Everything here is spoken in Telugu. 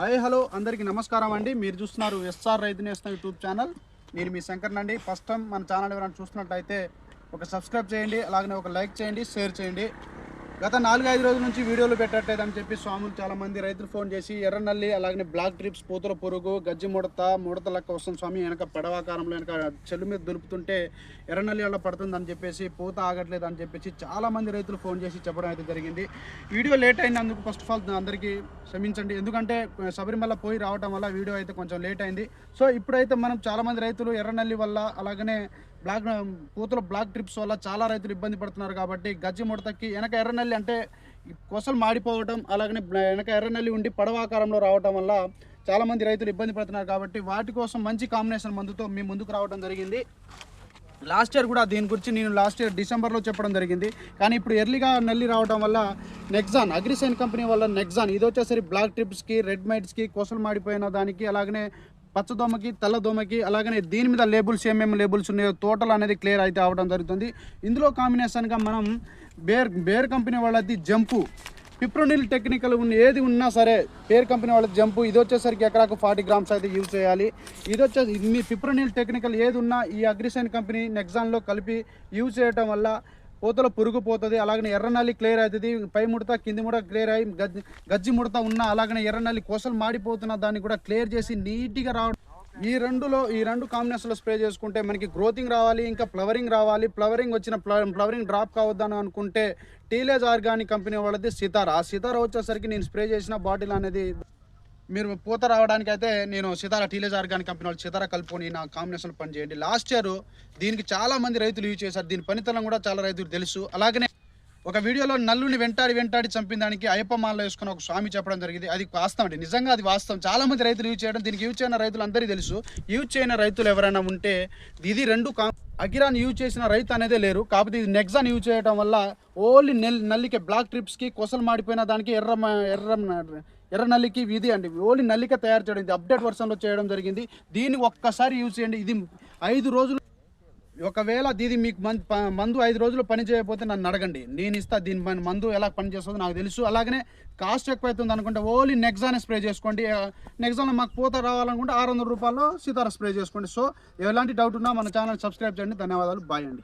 Hi hello. అందరికీ నమస్కారం అండి. మీరు చూస్తున్నారు ఎస్ఆర్ రైతు నేస్తం యూట్యూబ్ ఛానల్. నేను మీ శంకర్ అండి ఫస్ట్ టైం మన ఛానల్ ఎవరైనా చూస్తున్నట్టయితే ఒక సబ్స్క్రైబ్ చేయండి. అలాగనే ఒక లైక్ చేయండి షేర్ చేయండి. గత నాలుగు ఐదు రోజుల నుంచి వీడియోలు పెట్టట్లేదు అని చెప్పి స్వాములు చాలామంది రైతులు ఫోన్ చేసి ఎర్రనల్లి అలాగనే బ్లాక్ ట్రిప్స్ పూతల పురుగు గజ్జి ముడత ముడత లెక్క వస్తుంది స్వామి వెనక పడవాకారంలో వెనక చెల్లు మీద దులుపుతుంటే ఎర్రనల్లి అలా పడుతుంది అని చెప్పేసి పూత ఆగట్లేదు అని చెప్పేసి చాలామంది రైతులు ఫోన్ చేసి చెప్పడం అయితే జరిగింది. వీడియో లేట్ అయినందుకు ఫస్ట్ ఆఫ్ ఆల్ అందరికీ క్షమించండి. ఎందుకంటే శబరిమల పోయి రావడం వల్ల వీడియో అయితే కొంచెం లేట్ అయింది. సో ఇప్పుడైతే మనం చాలామంది రైతులు ఎర్రనల్లి వల్ల అలాగనే బ్లాక్ పూతల బ్లాక్ ట్రిప్స్ వల్ల చాలా రైతులు ఇబ్బంది పడుతున్నారు కాబట్టి గజ్జి ముడతకి వెనక ఎర్రనల్లి అంటే కొసలు మాడిపోవడం అలాగనే వెనక ఎర్రనల్లి ఉండి పడవాకారంలో రావడం వల్ల చాలామంది రైతులు ఇబ్బంది పడుతున్నారు కాబట్టి వాటి కోసం మంచి కాంబినేషన్ మందుతో మీ ముందుకు రావడం జరిగింది. లాస్ట్ ఇయర్ కూడా దీని గురించి నేను లాస్ట్ ఇయర్ డిసెంబర్లో చెప్పడం జరిగింది. కానీ ఇప్పుడు ఎర్లీగా నల్లి రావడం వల్ల నెక్సాన్ అగ్రిసైన్ కంపెనీ వల్ల నెక్సాన్ ఇది వచ్చేసరి బ్లాక్ ట్రిప్స్కి రెడ్ మైట్స్కి కొసలు మాడిపోయిన దానికి అలాగనే పచ్చదోమకి తెల్లదోమకి అలాగనే దీని మీద లేబుల్స్ ఏమేమి లేబుల్స్ ఉన్నాయో టోటల్ అనేది క్లియర్ అయితే అవడం జరుగుతుంది. ఇందులో కాంబినేషన్గా మనం బేర్ బేర్ కంపెనీ వాళ్ళది జంపు. పిప్రోనిల్ టెక్నికల్ ఉన్న ఏది ఉన్నా సరే పేర్ కంపెనీ వాళ్ళ జంపు. ఇది వచ్చేసరికి ఎకరాకు ఫార్టీ గ్రామ్స్ అయితే యూజ్ చేయాలి. ఇది వచ్చేసి మీ పిప్రోనిల్ టెక్నికల్ ఏది ఉన్నా ఈ అగ్రిసైన్ కంపెనీ నెక్సాన్లో కలిపి యూజ్ చేయటం వల్ల పూతలో పురుగు పోతుంది అలాగనే ఎర్రనల్లి క్లియర్ అవుతుంది పై ముడత కింది ముడత క్లియర్ అయ్యి గజ్జి గజ్జి ముడత ఉన్న అలాగనే ఎర్రనల్లి కోసలు మాడిపోతున్న దాన్ని కూడా క్లియర్ చేసి నీట్గా రావడం ఈ రెండులో ఈ రెండు కాంబినేషన్లో స్ప్రే చేసుకుంటే మనకి గ్రోతింగ్ రావాలి ఇంకా ఫ్లవరింగ్ రావాలి. ఫ్లవరింగ్ వచ్చిన ఫ్లవరింగ్ డ్రాప్ కావద్దని అనుకుంటే టీలేజ్ ఆర్గానిక్ కంపెనీ వాళ్ళది సితారా. ఆ సితారా వచ్చేసరికి నేను స్ప్రే చేసిన బాటిల్ అనేది మీరు పూత రావడానికి అయితే నేను సితారా టీలేజ్ ఆర్గానిక్ కంపెనీ వాళ్ళు సితారా కలుపుకొని నా కాంబినేషన్ పని చేయండి. లాస్ట్ ఇయర్ దీనికి చాలా మంది రైతులు యూజ్ చేశారు. దీని పనితనం కూడా చాలా రైతులు తెలుసు. అలాగనే ఒక వీడియోలో నల్లుని వెంటాడి వెంటాడి చంపిన దానికి అయ్యప్ప మాలలో వేసుకుని ఒక స్వామి చెప్పడం జరిగింది. అది వాస్తవం అండి. నిజంగా అది వాస్తవం. చాలా మంది రైతులు యూజ్ చేయడం దీనికి యూజ్ చేయని రైతులు అందరికీ తెలుసు. యూజ్ చేయని రైతులు ఎవరైనా ఉంటే ఇది రెండు కా అకిరాన్ యూజ్ చేసిన రైతు అనేదే లేరు. కాకపోతే ఇది నెక్సాన్ యూజ్ చేయడం వల్ల ఓన్లీ నెల్ నల్లికే బ్లాక్ ట్రిప్స్కి కొసలు మాడిపోయిన దానికి ఎర్ర ఎర్ర ఎర్ర నల్లికి ఇది అండి. ఓన్లీ నల్లిక తయారు చేయడం ఇది అప్డేట్ వర్షన్లో చేయడం జరిగింది. దీన్ని ఒక్కసారి యూజ్ చేయండి. ఇది ఐదు రోజులు ఒకవేళ దీది మీకు మం- మందు ఐదు రోజులు పని చేయకపోతే నన్ను అడగండి. నేను ఇస్తా దీని పని మందు ఎలా పని చేస్తుందో నాకు తెలుసు. అలాగనే కాస్ట్ ఎక్కువ అవుతుంది అనుకుంటే ఓన్లీ నెక్సానే స్ప్రే చేసుకోండి. నెక్సాన్లో మాకు పూత రావాలనుకుంటే ఆరు వందల రూపాయలు సీతారా స్ప్రే చేసుకోండి. సో ఎలాంటి డౌట్ ఉన్నా మన ఛానల్ సబ్స్క్రైబ్ చేయండి. ధన్యవాదాలు. బాయ్ అండి.